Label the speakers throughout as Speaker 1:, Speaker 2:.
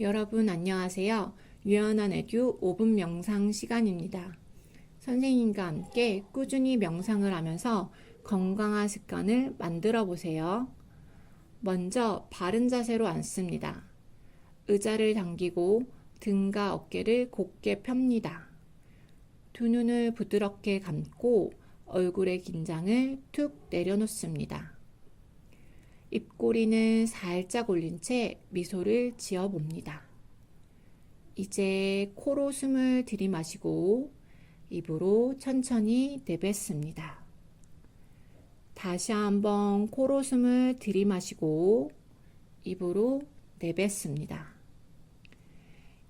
Speaker 1: 여러분 안녕하세요. 유연한 에듀 5분 명상 시간입니다. 선생님과 함께 꾸준히 명상을 하면서 건강한 습관을 만들어 보세요. 먼저 바른 자세로 앉습니다. 의자를 당기고 등과 어깨를 곧게 펴니다. 두 눈을 부드럽게 감고 얼굴의 긴장을 툭 내려놓습니다. 입꼬리는 살짝 올린 채 미소를 지어 봅니다. 이제 코로 숨을 들이마시고 입으로 천천히 내뱉습니다. 다시 한번 코로 숨을 들이마시고 입으로 내뱉습니다.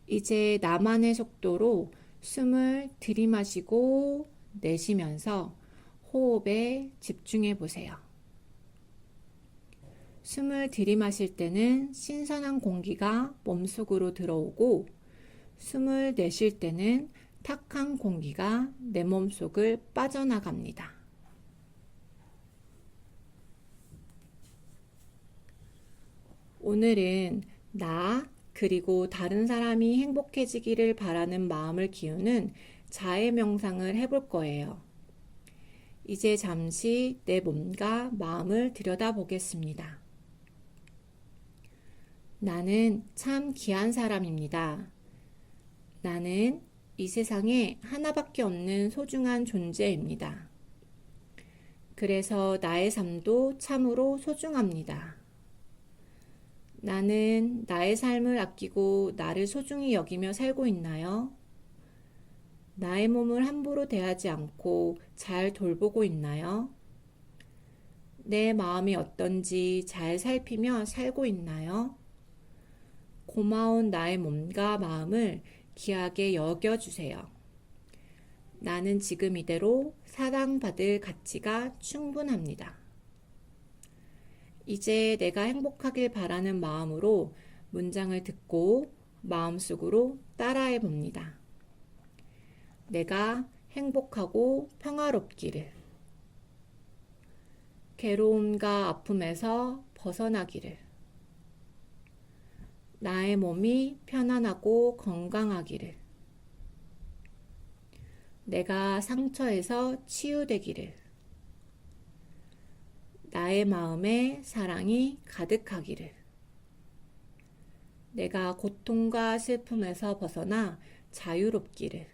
Speaker 1: 이제 나만의 속도로 숨을 들이마시고 내쉬면서 호흡에 집중해 보세요. 숨을 들이마실 때는 신선한 공기가 몸속으로 들어오고 숨을 내쉴 때는 탁한 공기가 내 몸속을 빠져나갑니다. 오늘은 나 그리고 다른 사람이 행복해지기를 바라는 마음을 기우는 자해 명상을 해볼 거예요. 이제 잠시 내 몸과 마음을 들여다보겠습니다. 나는 참 귀한 사람입니다. 나는 이 세상에 하나밖에 없는 소중한 존재입니다. 그래서 나의 삶도 참으로 소중합니다. 나는 나의 삶을 아끼고 나를 소중히 여기며 살고 있나요? 나의 몸을 함부로 대하지 않고 잘 돌보고 있나요? 내 마음이 어떤지 잘 살피며 살고 있나요? 고마운 나의 몸과 마음을 귀하게 여겨주세요. 나는 지금 이대로 사랑받을 가치가 충분합니다. 이제 내가 행복하길 바라는 마음으로 문장을 듣고 마음속으로 따라해 봅니다. 내가 행복하고 평화롭기를. 괴로움과 아픔에서 벗어나기를. 나의 몸이 편안하고 건강하기를. 내가 상처에서 치유되기를. 나의 마음에 사랑이 가득하기를. 내가 고통과 슬픔에서 벗어나 자유롭기를.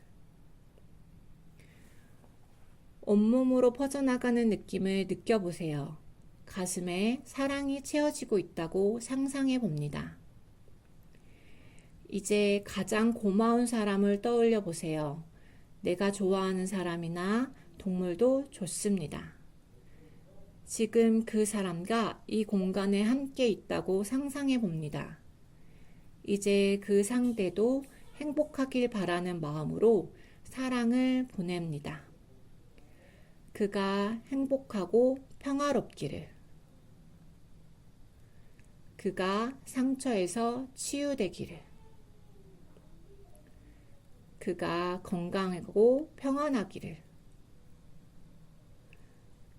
Speaker 1: 온몸으로 퍼져나가는 느낌을 느껴보세요. 가슴에 사랑이 채워지고 있다고 상상해 봅니다. 이제 가장 고마운 사람을 떠올려 보세요. 내가 좋아하는 사람이나 동물도 좋습니다. 지금 그 사람과 이 공간에 함께 있다고 상상해 봅니다. 이제 그 상대도 행복하길 바라는 마음으로 사랑을 보냅니다. 그가 행복하고 평화롭기를. 그가 상처에서 치유되기를. 그가 건강하고 평안하기를.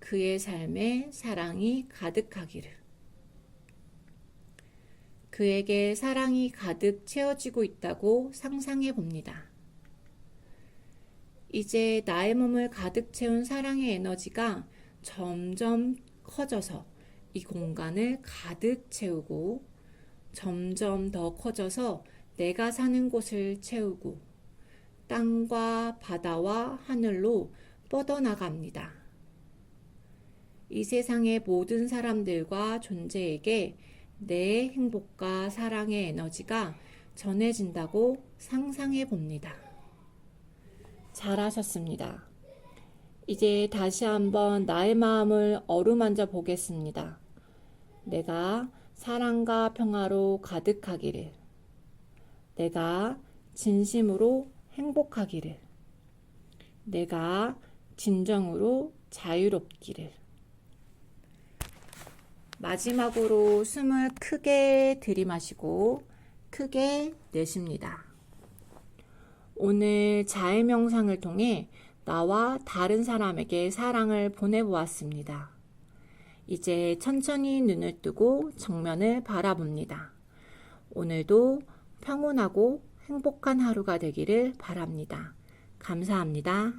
Speaker 1: 그의 삶에 사랑이 가득하기를. 그에게 사랑이 가득 채워지고 있다고 상상해 봅니다. 이제 나의 몸을 가득 채운 사랑의 에너지가 점점 커져서 이 공간을 가득 채우고 점점 더 커져서 내가 사는 곳을 채우고 땅과 바다와 하늘로 뻗어나갑니다. 이 세상의 모든 사람들과 존재에게 내 행복과 사랑의 에너지가 전해진다고 상상해 봅니다. 잘하셨습니다. 이제 다시 한번 나의 마음을 어루만져 보겠습니다. 내가 사랑과 평화로 가득하기를. 내가 진심으로 행복하기를. 내가 진정으로 자유롭기를. 마지막으로 숨을 크게 들이마시고 크게 내쉽니다. 오늘 자해 명상을 통해 나와 다른 사람에게 사랑을 보내보았습니다. 이제 천천히 눈을 뜨고 정면을 바라봅니다. 오늘도 평온하고 행복한 하루가 되기를 바랍니다. 감사합니다.